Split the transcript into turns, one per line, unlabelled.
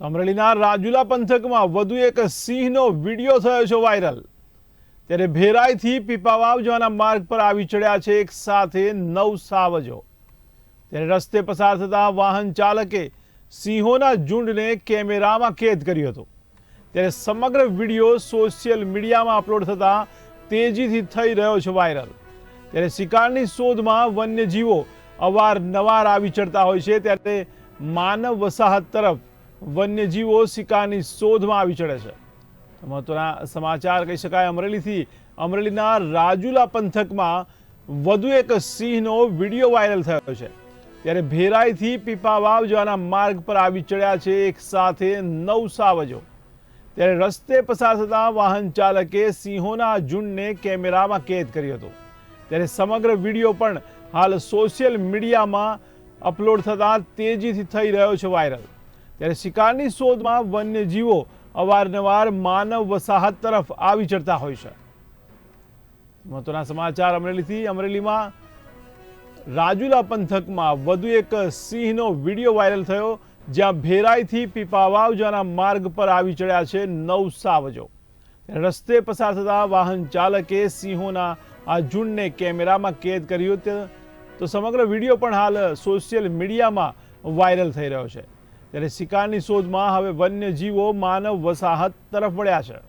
અમરેલીના રાજુલા પંથકમાં વધુ એક સિંહનો વીડિયો થયો છે વાયરલ. ત્યારે ભેરાઈથી પીપાવાવ જવાના માર્ગ પર આવી ચડ્યા છે એક સાથે નવ સાવજો. ત્યારે રસ્તે પસાર થતા વાહન ચાલકે સિંહોના ઝુંડને કેમેરામાં કેદ કર્યો હતો. ત્યારે સમગ્ર વીડિયો સોશિયલ મીડિયામાં અપલોડ થતાં તેજીથી થઈ રહ્યો છે વાયરલ. ત્યારે શિકારની શોધમાં વન્યજીવો અવારનવાર આવી ચડતા હોય છે. ત્યારે માનવ વસાહત તરફ વન્યજીવો શિકારની શોધમાં આવી ચડે છે. મહત્વના સમાચાર કહી શકાય, અમરેલીથી અમરેલીના રાજુલા પંથકમાં વધુ એક સિંહનો વીડિયો વાયરલ થયો છે. ત્યારે ભેરાઈથી પીપાવાવ જવાના માર્ગ પર આવી ચડ્યા છે એક સાથે નવ સાવજો. ત્યારે રસ્તે પસાર થતા વાહન ચાલકે સિંહોના ઝુંડને કેમેરામાં કેદ કર્યો હતો. ત્યારે સમગ્ર વીડિયો પણ હાલ સોશિયલ મીડિયામાં અપલોડ થતાં તેજીથી થઈ રહ્યો છે વાયરલ. ત્યારે શિકારની શોધમાં વન્યજીવો અવારનવાર માનવ વસાહત તરફ આવી ચડતા હોય છે. મહત્વના સમાચાર અમરેલીથી. અમરેલીમાં રાજુલા પંથકમાં વધુ એક સિંહનો વીડિયો વાયરલ થયો, જ્યાં ભેરાઈથી પીપાવાવ જવાના માર્ગ પર આવી ચડ્યા છે નવ સાવજો રસ્તે પસાર થતા વાહન ચાલકે સિંહોના આ ઝુંડને કેમેરામાં કેદ કર્યું તો સમગ્ર વીડિયો પણ હાલ સોશિયલ મીડિયામાં વાયરલ થઈ રહ્યો છે. ત્યારે શિકારની શોધમાં હવે વન્યજીવો માનવ વસાહત તરફ વળ્યા છે.